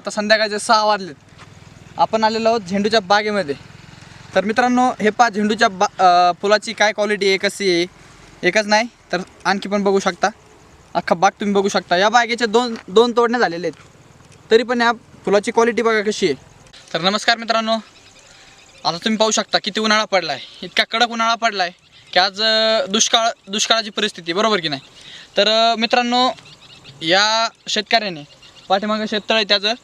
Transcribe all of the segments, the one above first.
आता संध्याकाळचे सहा वाजलेत. आपण आलेलो आहोत झेंडूच्या बागेमध्ये. तर मित्रांनो हे पा झेंडूच्या बा फुलाची काय क्वालिटी आहे कशी आहे एकच नाही तर आणखी पण बघू शकता. अख्खा बाग तुम्ही बघू शकता. या बागेचे दोन दोन तोडणे झालेले आहेत. तरी पण या फुलाची क्वालिटी बघा कशी आहे. तर नमस्कार मित्रांनो. आता तुम्ही पाहू शकता किती उन्हाळा पडला आहे इतका कडक उन्हाळा पडला आहे की आज दुष्काळ दुष्काळाची परिस्थिती बरोबर की नाही? तर मित्रांनो या शेतकऱ्याने पाठीमागं शेततळ आहे त्याचं.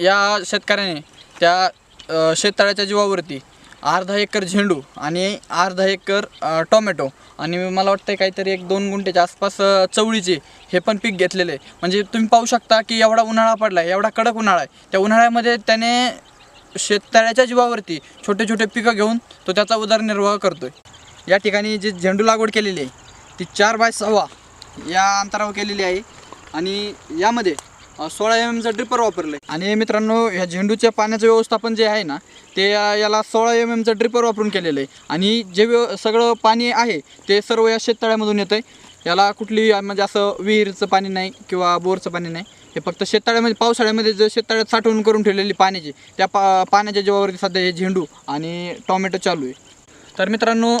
या शेतकऱ्याने त्या शेततळ्याच्या जीवावरती अर्धा एकर झेंडू आणि अर्धा एकर टोमॅटो आणि मला वाटतं काहीतरी एक दोन गुंठ्याच्या आसपास चवळीचे हे पण पीक घेतलेलं. आहे म्हणजे तुम्ही पाहू शकता की एवढा उन्हाळा पडला आहे एवढा कडक उन्हाळा आहे. त्या उन्हाळ्यामध्ये त्याने शेततळ्याच्या जीवावरती छोटे छोटे पिकं घेऊन तो त्याचा उदरनिर्वाह करतोय. या ठिकाणी जी झेंडू लागवड केलेली आहे ती चार बाय सव्वा या अंतरावर केलेली आहे. आणि यामध्ये सोळा एम एमचं ड्रिपर वापरलं आहे आणि मित्रांनो ह्या झेंडूच्या पाण्याचं व्यवस्थापन जे आहे ना ते याला सोळा एम एमचं ड्रिपर वापरून केलेलं आहे. आणि जे व्यव सगळं पाणी आहे ते सर्व या शेततळ्यामधून येतं आहे याला कुठली म्हणजे असं विहिरीचं पाणी नाही किंवा बोरचं पाणी नाही. हे फक्त शेततळ्यामध्ये पावसाळ्यामध्ये जे शेततळ्यात साठवून करून ठेवलेली पाण्याची त्या पा पाण्याच्या जेवावरती सध्या हे झेंडू आणि टॉमॅटो चालू आहे. तर मित्रांनो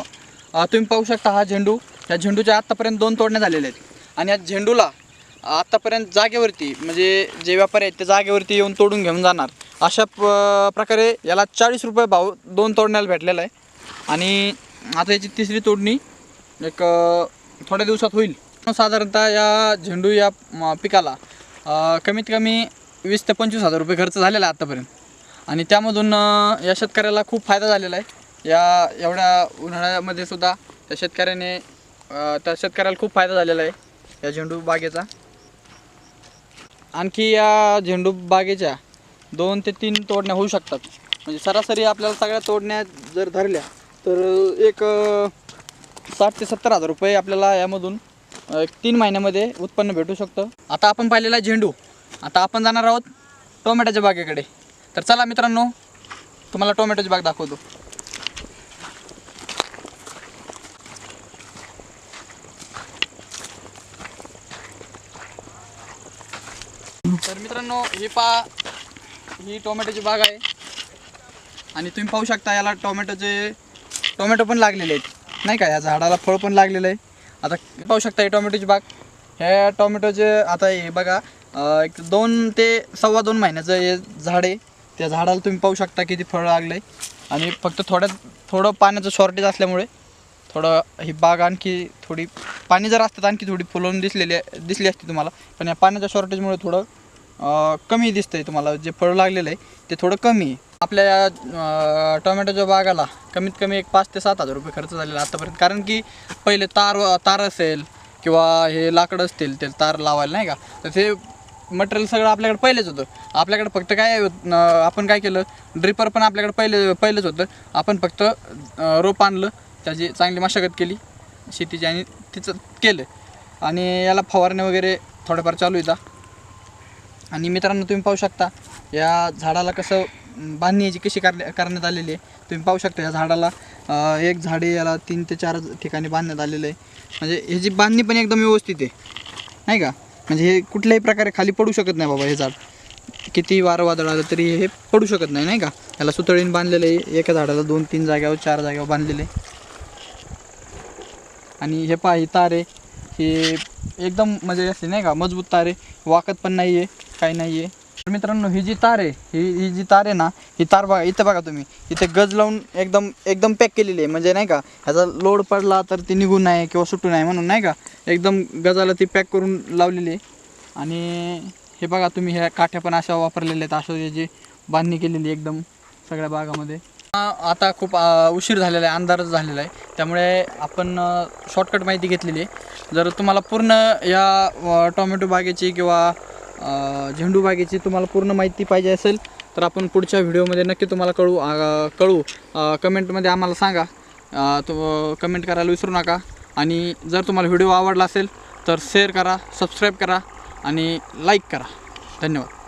तुम्ही पाहू शकता हा झेंडू. या झेंडूच्या आत्तापर्यंत दोन तोडण्या झालेल्या आहेत. आणि या झेंडूला आत्तापर्यंत जागेवरती म्हणजे जे व्यापारी आहेत ते जागेवरती येऊन तोडून घेऊन जाणार. अशा प प्रकारे याला चाळीस रुपये भाव दोन तोडण्याला भेटलेला आहे. आणि आता याची तिसरी तोडणी एक थोड्या दिवसात होईल. साधारणतः या झेंडू या पिकाला कमीत कमी वीस ते पंचवीस हजार रुपये खर्च झालेला आहे आत्तापर्यंत आणि त्यामधून या शेतकऱ्याला खूप फायदा झालेला आहे. या एवढ्या उन्हाळ्यामध्ये सुद्धा त्या शेतकऱ्याने त्या शेतकऱ्याला खूप फायदा झालेला आहे या झेंडू बागेचा. आणखी या झेंडू बागेच्या दोन ते तीन तोडण्या होऊ शकतात. म्हणजे सरासरी आपल्याला सगळ्या तोडण्या जर धरल्या तर एक साठ ते सत्तर हजार रुपये आपल्याला यामधून एक तीन महिन्यामध्ये उत्पन्न भेटू शकतं. आता आपण पाहिलेला झेंडू आता आपण जाणार आहोत टोमॅटोच्या बागेकडे. तर चला मित्रांनो तुम्हाला टोमॅटोची बाग दाखवतो. तर मित्रांनो ही पा ही टोमॅटोची बाग आहे. आणि तुम्ही पाहू शकता याला टोमॅटोचे टोमॅटो पण लागलेले आहेत. नाही का या झाडाला फळ पण लागलेलं आहे. आता पाहू शकता ही टोमॅटोची बाग. ह्या टोमॅटोचे आता हे बघा एक दोन ते सव्वा दोन महिन्याचं हे झाड आहे. त्या झाडाला तुम्ही पाहू शकता किती फळ लागलं आहे आणि फक्त थोड्यात थोडं पाण्याचं शॉर्टेज असल्यामुळे थोडं ही बाग आणखी थोडी पाणी जर असतं तर आणखी थोडी फुलवून दिसलेली दिसली असती तुम्हाला. पण या पाण्याच्या शॉर्टेजमुळे थोडं अं, कमी दिसतंय तुम्हाला जे फळ लागलेलं आहे ते थोडं कमी आहे. आपल्या या, टोमॅटोच्या बागाला कमीत कमी एक पाच ते सात हजार रुपये खर्च झालेला आतापर्यंत. कारण की पहिले तार तार असेल किंवा हे लाकड असतील ते तार लावायला नाही का? तर ते मटेरियल सगळं आपल्याकडे पहिलेच होतं. आपल्याकडे फक्त काय अं, आपण काय केलं? ड्रिपर पण आपल्याकडे पहिले पहिलेच होतं. आपण फक्त अं, रोप आणलं त्याची चांगली मशागत केली शेतीची आणि तिचं केलं. आणि याला फवारणी वगैरे थोडंफार चालू येतात आणि मित्रांनो तुम्ही पाहू शकता या झाडाला कसं बांधणी याची कशी करण्या करण्यात आलेली आहे तुम्ही पाहू शकता या झाडाला एक झाडे याला तीन ते चार ठिकाणी बांधण्यात आलेलं आहे. म्हणजे ह्याची बांधणी पण एकदम व्यवस्थित आहे. नाही का? म्हणजे हे कुठल्याही प्रकारे खाली पडू शकत नाही बाबा हे झाड. किती वारं वादळ आलं तरी हे पडू शकत नाही नाही का? याला सुतळीने बांधलेलं आहे. एका झाडाला दोन तीन जाग्यावर चार जाग्यावर बांधलेलं आहे. आणि हे पहा ही तारे ही एकदम म्हणजे असे नाही का? मजबूत तारे. वाकत पण नाही आहे काही नाही आहे तर मित्रांनो ही जी तार आहे ही ही जी तार आहे ना ही तार बघा इथं बघा तुम्ही. इथे गज लावून एकदम एकदम पॅक केलेली आहे. म्हणजे नाही का ह्याचा लोड पडला तर ती निघू नाही किंवा सुटू नाही म्हणून नाही का? एकदम गजाला ती पॅक करून लावलेली आहे. आणि हे बघा तुम्ही ह्या काठ्या पण अशा वापरलेल्या आहेत अशा जी बांधणी केलेली आहे एकदम सगळ्या भागामध्ये. आता खूप उशीर झालेला आहे अंधारच झालेला आहे. त्यामुळे आपण शॉर्टकट माहिती घेतलेली आहे. जर तुम्हाला पूर्ण या टोमॅटो बागेची किंवा झेंडू बागेची तुम्हाला पूर्ण माहिती पाहिजे असेल तर आपण पुढच्या व्हिडिओमध्ये नक्की तुम्हाला कळू कळू. कमेंटमध्ये आम्हाला सांगा. तो कमेंट करायला विसरू नका. आणि जर तुम्हाला व्हिडिओ आवडला असेल तर शेअर करा सबस्क्राईब करा आणि लाईक करा. धन्यवाद.